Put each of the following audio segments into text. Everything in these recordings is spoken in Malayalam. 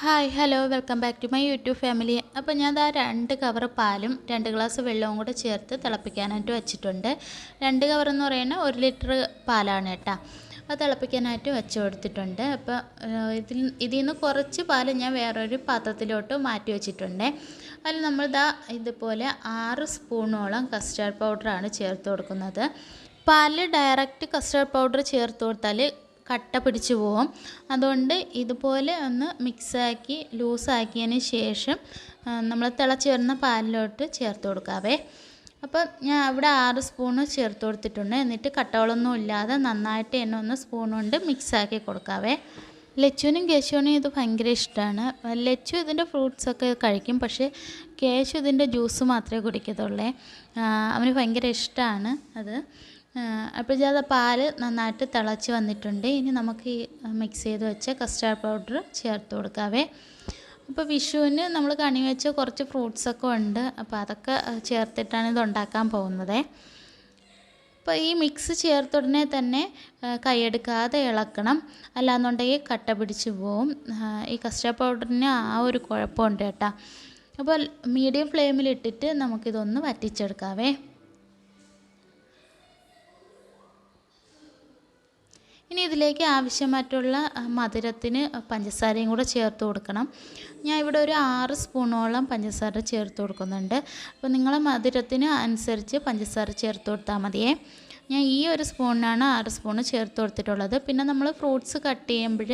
Hi hello welcome back to my YouTube family അപ്പോൾ ഞാൻ ആ രണ്ട് കവർ പാലും രണ്ട് ഗ്ലാസ് വെള്ളവും കൂടെ ചേർത്ത് തിളപ്പിക്കാനായിട്ട് വെച്ചിട്ടുണ്ട്. രണ്ട് കവർ എന്ന് പറയുന്നത് ഒരു ലിറ്റർ പാലാണ് കേട്ടോ. അത് തിളപ്പിക്കാനായിട്ട് വെച്ച് കൊടുത്തിട്ടുണ്ട്. അപ്പോൾ ഇതിൽ ഇതിൽ നിന്ന് കുറച്ച് പാൽ ഞാൻ വേറൊരു പാത്രത്തിലോട്ട് മാറ്റി വെച്ചിട്ടുണ്ട്. അതിൽ നമ്മൾ ദാ ഇതുപോലെ ആറ് സ്പൂണോളം കസ്റ്റാർഡ് പൗഡറാണ് ചേർത്ത് കൊടുക്കുന്നത്. പാലിൽ ഡയറക്റ്റ് കസ്റ്റാർഡ് പൗഡർ ചേർത്ത് കൊടുത്താൽ കട്ട പിടിച്ച് പോകും അതുകൊണ്ട് ഇതുപോലെ ഒന്ന് മിക്സാക്കി ലൂസാക്കിയതിന് ശേഷം നമ്മൾ തിളച്ച് വരുന്ന പാലിലോട്ട് ചേർത്ത് കൊടുക്കാവേ. അപ്പോൾ ഞാൻ അവിടെ ആറ് സ്പൂണ് ചേർത്ത് കൊടുത്തിട്ടുണ്ട്. എന്നിട്ട് കട്ടകളൊന്നും ഇല്ലാതെ നന്നായിട്ട് എന്നെ ഒന്ന് സ്പൂൺ കൊണ്ട് മിക്സാക്കി കൊടുക്കാവേ. ലച്ചുവിനും കേശുവിനും ഇത് ഭയങ്കര ഇഷ്ടമാണ് ലച്ചു ഇതിന്റെ ഫ്രൂട്ട്സൊക്കെ കഴിക്കും പക്ഷേ കേശു ഇതിന്റെ ജ്യൂസ് മാത്രമേ കുടിക്കത്തുള്ളേ. അവന് ഭയങ്കര ഇഷ്ടമാണ് അത്. അപ്പോൾ ഇത് പാൽ നന്നായിട്ട് തിളച്ച് വന്നിട്ടുണ്ട്. ഇനി നമുക്ക് ഈ മിക്സ് ചെയ്ത് വെച്ച കസ്റ്റാർഡ് പൗഡർ ചേർത്ത് കൊടുക്കാവേ. അപ്പോൾ വിഷുവിന് നമ്മൾ കണി വെച്ച കുറച്ച് ഫ്രൂട്ട്സൊക്കെ ഉണ്ട്. അപ്പോൾ അതൊക്കെ ചേർത്തിട്ടാണ് ഇത് ഉണ്ടാക്കാൻ പോകുന്നത്. അപ്പോൾ ഈ മിക്സ് ചേർത്ത ഉടനെ തന്നെ കൈയെടുക്കാതെ ഇളക്കണം. അല്ലാന്നുണ്ടെങ്കിൽ കട്ട പിടിച്ച് പോവും. ഈ കസ്റ്റാർഡ് പൗഡറിന് ആ ഒരു കുഴപ്പമുണ്ട് കേട്ടോ. അപ്പോൾ മീഡിയം ഫ്ലെയിമിലിട്ടിട്ട് നമുക്കിതൊന്ന് വറ്റിച്ചെടുക്കാവേ. ഇനി ഇതിലേക്ക് ആവശ്യമായിട്ടുള്ള മധുരത്തിന് പഞ്ചസാരയും കൂടെ ചേർത്ത് കൊടുക്കണം. ഞാൻ ഇവിടെ ഒരു ആറ് സ്പൂണോളം പഞ്ചസാര ചേർത്ത് കൊടുക്കുന്നുണ്ട്. അപ്പോൾ നിങ്ങളെ മധുരത്തിന് അനുസരിച്ച് പഞ്ചസാര ചേർത്ത് കൊടുത്താൽ മതിയേ. ഞാൻ ഈ ഒരു സ്പൂണിനാണ് ആറ് സ്പൂണ് ചേർത്ത് കൊടുത്തിട്ടുള്ളത്. പിന്നെ നമ്മൾ ഫ്രൂട്ട്സ് കട്ട് ചെയ്യുമ്പോൾ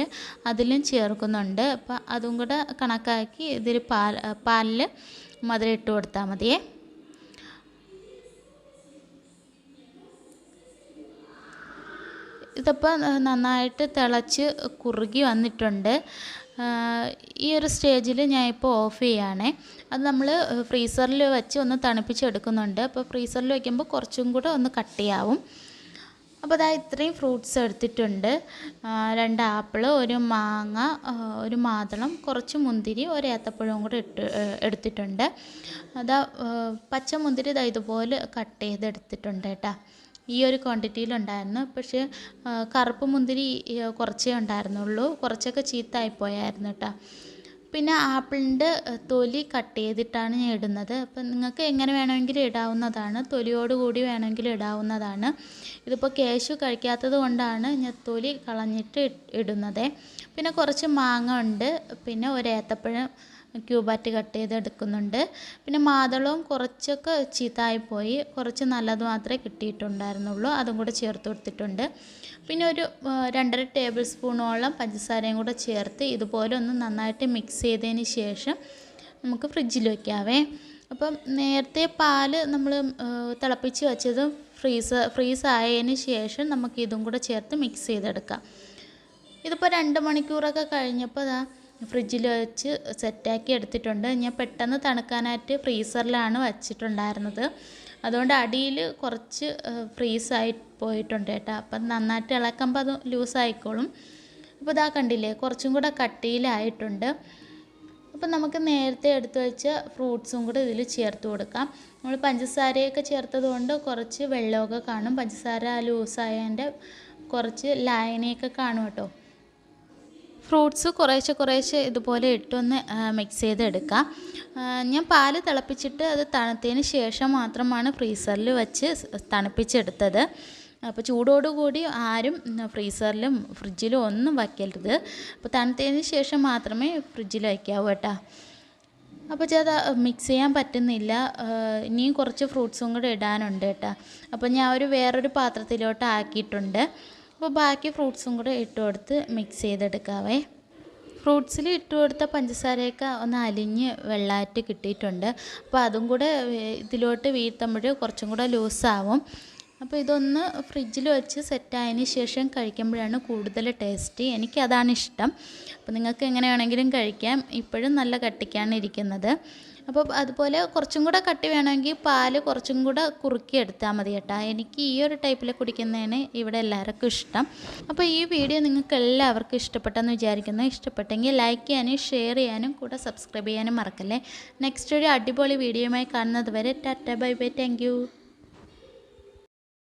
അതിലും ചേർക്കുന്നുണ്ട്. അപ്പോൾ അതും കൂടെ കണക്കാക്കി ഇതിൽ പാൽ പാലിൽ മധുരം ഇട്ട് കൊടുത്താൽ മതിയേ. ഇതിപ്പോൾ നന്നായിട്ട് തിളച്ച് കുറുകി വന്നിട്ടുണ്ട്. ഈ ഒരു സ്റ്റേജിൽ ഞാൻ ഇപ്പോൾ ഓഫ് ചെയ്യുകയാണേ അത് നമ്മൾ ഫ്രീസറിൽ വെച്ച് ഒന്ന് തണുപ്പിച്ചെടുക്കുന്നുണ്ട് അപ്പോൾ ഫ്രീസറിൽ വയ്ക്കുമ്പോൾ കുറച്ചും കൂടെ ഒന്ന് കട്ടിയാവും അപ്പോൾ അതാ ഇത്രയും ഫ്രൂട്ട്സ് എടുത്തിട്ടുണ്ട്. രണ്ട് ആപ്പിൾ ഒരു മാങ്ങ ഒരു മാതളം കുറച്ച് മുന്തിരി ഒരു ഏത്തപ്പഴവും കൂടെ ഇട്ട് എടുത്തിട്ടുണ്ട്. അതാ പച്ച മുന്തിരി ഇതാ ഇതുപോലെ കട്ട് ചെയ്തെടുത്തിട്ടുണ്ട് കേട്ടോ. ഈ ഒരു ക്വാണ്ടിറ്റിയിലുണ്ടായിരുന്നു. പക്ഷേ കറുപ്പ് മുന്തിരി കുറച്ചേ ഉണ്ടായിരുന്നുള്ളൂ. കുറച്ചൊക്കെ ചീത്തായിപ്പോയായിരുന്നു കേട്ടോ. പിന്നെ ആപ്പിളിന്റെ തൊലി കട്ട് ചെയ്തിട്ടാണ് ഞാൻ ഇടുന്നത്. അപ്പം നിങ്ങൾക്ക് എങ്ങനെ വേണമെങ്കിലും ഇടാവുന്നതാണ്. തൊലിയോട് കൂടി വേണമെങ്കിലും ഇടാവുന്നതാണ്. ഇതിപ്പോൾ കേശു കഴിക്കാത്തത് കൊണ്ടാണ് ഞാൻ തൊലി കളഞ്ഞിട്ട് ഇടുന്നത്. പിന്നെ കുറച്ച് മാങ്ങ ഉണ്ട്. പിന്നെ ഒരു ഏത്തപ്പഴം ക്യൂബാറ്റ് കട്ട് ചെയ്തെടുക്കുന്നുണ്ട് പിന്നെ മാതളവും കുറച്ചൊക്കെ ചീത്തായിപ്പോയി കുറച്ച് നല്ലത് മാത്രമേ കിട്ടിയിട്ടുണ്ടായിരുന്നുള്ളൂ. അതും കൂടെ ചേർത്ത് കൊടുത്തിട്ടുണ്ട്. പിന്നെ ഒരു രണ്ടര ടേബിൾ സ്പൂണോളം പഞ്ചസാരയും കൂടെ ചേർത്ത് ഇതുപോലെ ഒന്ന് നന്നായിട്ട് മിക്സ് ചെയ്തതിന് ശേഷം നമുക്ക് ഫ്രിഡ്ജിൽ വയ്ക്കാവേ അപ്പം നേരത്തെ പാൽ നമ്മൾ തിളപ്പിച്ച് വെച്ചതും ഫ്രീസ് ഫ്രീസ് ആയതിന് ശേഷം നമുക്ക് ഇതും കൂടെ ചേർത്ത് മിക്സ് ചെയ്തെടുക്കാം. ഇതിപ്പോൾ രണ്ട് മണിക്കൂറൊക്കെ കഴിഞ്ഞപ്പോൾ ഫ്രിഡ്ജിൽ വെച്ച് സെറ്റാക്കി എടുത്തിട്ടുണ്ട്. ഞാൻ പെട്ടെന്ന് തണുക്കാനായിട്ട് ഫ്രീസറിലാണ് വച്ചിട്ടുണ്ടായിരുന്നത്. അതുകൊണ്ട് അടിയിൽ കുറച്ച് ഫ്രീസായി പോയിട്ടുണ്ട് കേട്ടോ. അപ്പം നന്നായിട്ട് ഇളക്കുമ്പോൾ അത് ലൂസായിക്കോളും. അപ്പോൾ ഇതാ കണ്ടില്ലേ കുറച്ചും കൂടെ കട്ടിയിലായിട്ടുണ്ട്. അപ്പം നമുക്ക് നേരത്തെ എടുത്തു വെച്ച ഫ്രൂട്ട്സും കൂടെ ഇതിൽ ചേർത്ത് കൊടുക്കാം. നമ്മൾ പഞ്ചസാരയൊക്കെ ചേർത്തത് കൊണ്ട് കുറച്ച് വെള്ളമൊക്കെ കാണും. പഞ്ചസാര ലൂസായതിന്റെ കുറച്ച് ലായനയൊക്കെ കാണും കേട്ടോ. ഫ്രൂട്ട്സ് കുറേശ്ശെ കുറേശ്ശെ ഇതുപോലെ ഇട്ടൊന്ന് മിക്സ് ചെയ്തെടുക്കാം. ഞാൻ പാൽ തിളപ്പിച്ചിട്ട് അത് തണുത്തതിന് ശേഷം മാത്രമാണ് ഫ്രീസറിൽ വെച്ച് തണുപ്പിച്ചെടുത്തത്. അപ്പോൾ ചൂടോടുകൂടി ആരും ഫ്രീസറിലും ഫ്രിഡ്ജിലും ഒന്നും വയ്ക്കരുത് അപ്പോൾ തണുത്തതിന് ശേഷം മാത്രമേ ഫ്രിഡ്ജിൽ വയ്ക്കാവൂ കേട്ടോ. അപ്പോൾ ചേട്ടാ മിക്സ് ചെയ്യാൻ പറ്റുന്നില്ല. ഇനിയും കുറച്ച് ഫ്രൂട്ട്സും കൂടെ ഇടാനുണ്ട് കേട്ടോ. അപ്പോൾ ഞാൻ ഒരു വേറൊരു പാത്രത്തിലോട്ട് ആക്കിയിട്ടുണ്ട്. അപ്പോൾ ബാക്കി ഫ്രൂട്ട്സും കൂടെ ഇട്ട് കൊടുത്ത് മിക്സ് ചെയ്തെടുക്കാവേ. ഫ്രൂട്ട്സിൽ ഇട്ട് കൊടുത്ത പഞ്ചസാരയൊക്കെ ഒന്ന് അലിഞ്ഞ് വെള്ളമായിട്ട് കിട്ടിയിട്ടുണ്ട്. അപ്പോൾ അതും കൂടെ ഇതിലോട്ട് വീഴ്ത്തുമ്പോൾ കുറച്ചും കൂടെ ലൂസാവും അപ്പോൾ ഇതൊന്ന് ഫ്രിഡ്ജിൽ വെച്ച് സെറ്റായതിന് ശേഷം കഴിക്കുമ്പോഴാണ് കൂടുതൽ ടേസ്റ്റ്. എനിക്കതാണ് ഇഷ്ടം. അപ്പോൾ നിങ്ങൾക്ക് എങ്ങനെ വേണമെങ്കിലും കഴിക്കാം. ഇപ്പോഴും നല്ല കട്ടിക്കാണ് ഇരിക്കുന്നത്. അപ്പോൾ അതുപോലെ കുറച്ചും കൂടെ കട്ടി വേണമെങ്കിൽ പാൽ കുറച്ചും കൂടെ കുറുക്കി എടുത്താൽ മതി കേട്ടോ. എനിക്ക് ഈ ഒരു ടൈപ്പിൽ കുടിക്കുന്നതിന് ഇവിടെ എല്ലാവർക്കും ഇഷ്ടം. അപ്പോൾ ഈ വീഡിയോ നിങ്ങൾക്ക് എല്ലാവർക്കും ഇഷ്ടപ്പെട്ടെന്ന് വിചാരിക്കുന്നു. ഇഷ്ടപ്പെട്ടെങ്കിൽ ലൈക്ക് ചെയ്യാനും ഷെയർ ചെയ്യാനും കൂടെ സബ്സ്ക്രൈബ് ചെയ്യാനും മറക്കല്ലേ. നെക്സ്റ്റ് ഒരു അടിപൊളി വീഡിയോയുമായി കാണുന്നത് വരെ ടാറ്റ ബൈ ബൈ. താങ്ക്